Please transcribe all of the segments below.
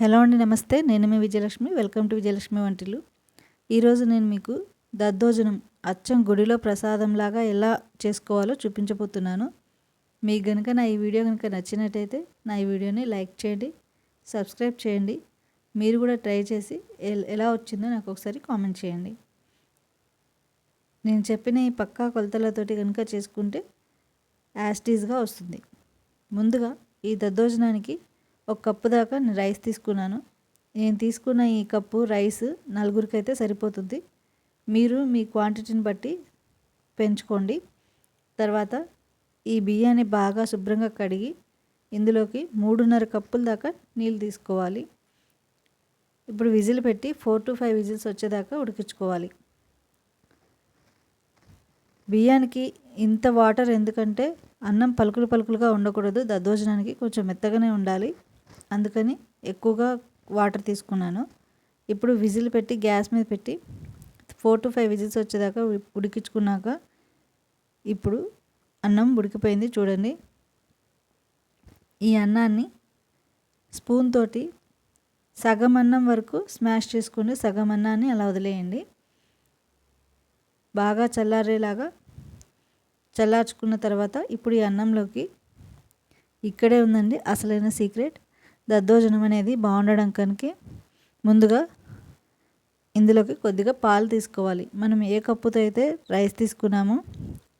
Hello అండి నమస్తే. నేను మీ విజయలక్ష్మి. వెల్కమ్ టు విజయలక్ష్మి వంటిలు. ఈరోజు నేను మీకు దద్దోజనం అచ్చం గుడిలో ప్రసాదంలాగా ఎలా చేసుకోవాలో చూపించబోతున్నాను. మీకు కనుక నా ఈ వీడియో కనుక నచ్చినట్టయితే నా ఈ వీడియోని లైక్ చేయండి సబ్స్క్రైబ్ చేయండి. మీరు కూడా ట్రై చేసి ఎలా వచ్చిందో నాకు ఒకసారి కామెంట్ చేయండి. నేను చెప్పిన ఈ పక్కా కొలతలతోటి కనుక చేసుకుంటే యాస్టీస్గా వస్తుంది. ముందుగా ఈ దద్దోజనానికి ఒక కప్పు దాకా నేను రైస్ తీసుకున్నాను. నేను తీసుకున్న ఈ కప్పు రైస్ నలుగురికి అయితే సరిపోతుంది. మీరు మీ క్వాంటిటీని బట్టి పెంచుకోండి. తర్వాత ఈ బియ్యాన్ని బాగా శుభ్రంగా కడిగి ఇందులోకి మూడున్నర కప్పుల దాకా నీళ్ళు తీసుకోవాలి. ఇప్పుడు విజిల్ పెట్టి ఫోర్ టు ఫైవ్ విజిల్స్ వచ్చేదాకా ఉడికించుకోవాలి. బియ్యానికి ఇంత వాటర్ ఎందుకంటే అన్నం పలుకులు పలుకులుగా ఉండకూడదు. దద్దోజనానికి కొంచెం మెత్తగానే ఉండాలి. అందుకని ఎక్కువగా వాటర్ తీసుకున్నాను. ఇప్పుడు విజిల్ పెట్టి గ్యాస్ మీద పెట్టి ఫోర్ టు ఫైవ్ విజిల్స్ వచ్చేదాకా ఉడికించుకున్నాక ఇప్పుడు అన్నం ఉడికిపోయింది చూడండి. ఈ అన్నాన్ని స్పూన్ తోటి సగం అన్నం వరకు స్మాష్ చేసుకుని సగం అన్నాన్ని అలా వదిలేయండి. బాగా చల్లారేలాగా చల్లార్చుకున్న తర్వాత ఇప్పుడు ఈ అన్నంలోకి ఇక్కడే ఉందండి అసలైన సీక్రెట్. దద్దోజనం అనేది బాగుండడం కనుక ముందుగా ఇందులోకి కొద్దిగా పాలు తీసుకోవాలి. మనం ఏ కప్పుతో అయితే రైస్ తీసుకున్నామో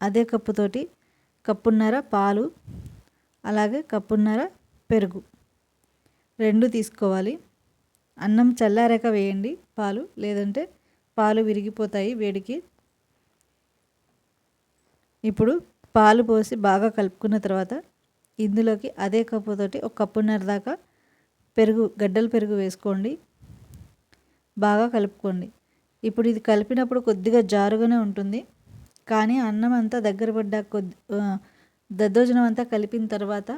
అదే కప్పుతోటి కప్పున్నర పాలు అలాగే కప్పున్నర పెరుగు రెండు తీసుకోవాలి. అన్నం చల్లారాక వేయండి పాలు లేదంటే పాలు విరిగిపోతాయి వేడికి. ఇప్పుడు పాలు పోసి బాగా కలుపుకున్న తర్వాత ఇందులోకి అదే కప్పుతోటి ఒక కప్పున్నర దాకా పెరుగు గడ్డల పెరుగు వేసుకోండి. బాగా కలుపుకోండి. ఇప్పుడు ఇది కలిపినప్పుడు కొద్దిగా జారుగానే ఉంటుంది. కానీ అన్నం అంతా దగ్గర పడ్డా కొద్ది దద్దోజనం అంతా కలిపిన తర్వాత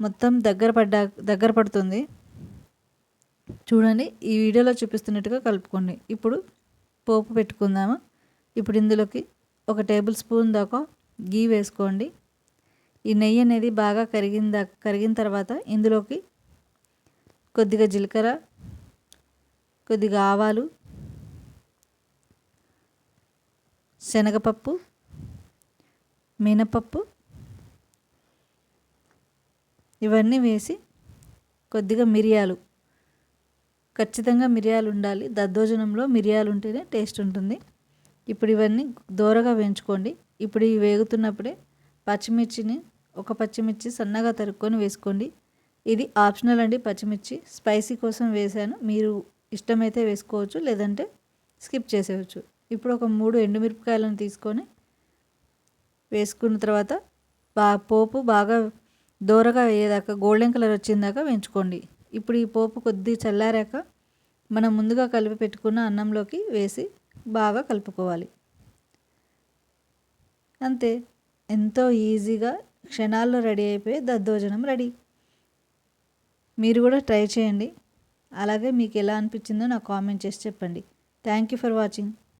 మొత్తం దగ్గర పడ్డా దగ్గర పడుతుంది. చూడండి ఈ వీడియోలో చూపిస్తున్నట్టుగా కలుపుకోండి. ఇప్పుడు పోపు పెట్టుకుందాము. ఇప్పుడు ఇందులోకి ఒక టేబుల్ స్పూన్ దాకా గీ వేసుకోండి. ఈ నెయ్యి అనేది బాగా కరిగిన కరిగిన తర్వాత ఇందులోకి కొద్దిగా జీలకర్ర కొద్దిగా ఆవాలు శనగపప్పు మినపప్పు ఇవన్నీ వేసి కొద్దిగా మిరియాలు. ఖచ్చితంగా మిరియాలు ఉండాలి. దద్దోజనంలో మిరియాలు ఉంటేనే టేస్ట్ ఉంటుంది. ఇప్పుడు ఇవన్నీ దూరగా వేయించుకోండి. ఇప్పుడు ఇవి వేగుతున్నప్పుడే పచ్చిమిర్చిని ఒక పచ్చిమిర్చి సన్నగా తరుక్కొని వేసుకోండి. ఇది ఆప్షనల్ అండి పచ్చిమిర్చి. స్పైసీ కోసం వేసాను మీరు ఇష్టమైతే వేసుకోవచ్చు లేదంటే స్కిప్ చేసేయచ్చు. ఇప్పుడు ఒక మూడు ఎండుమిరపకాయలను తీసుకొని వేసుకున్న తర్వాత బా పోపు బాగా దూరగా వేయేదాకా గోల్డెన్ కలర్ వచ్చిందాక వేయించుకోండి. ఇప్పుడు ఈ పోపు కొద్ది చల్లారాక మనం ముందుగా కలిపి పెట్టుకున్న అన్నంలోకి వేసి బాగా కలుపుకోవాలి. అంతే. ఎంతో ఈజీగా క్షణాల్లో రెడీ అయిపోయి దద్దోజనం రెడీ. మీరు కూడా ట్రై చేయండి. అలాగే మీకు ఎలా అనిపించిందో నాకు కామెంట్ చేసి చెప్పండి. Thank you for watching.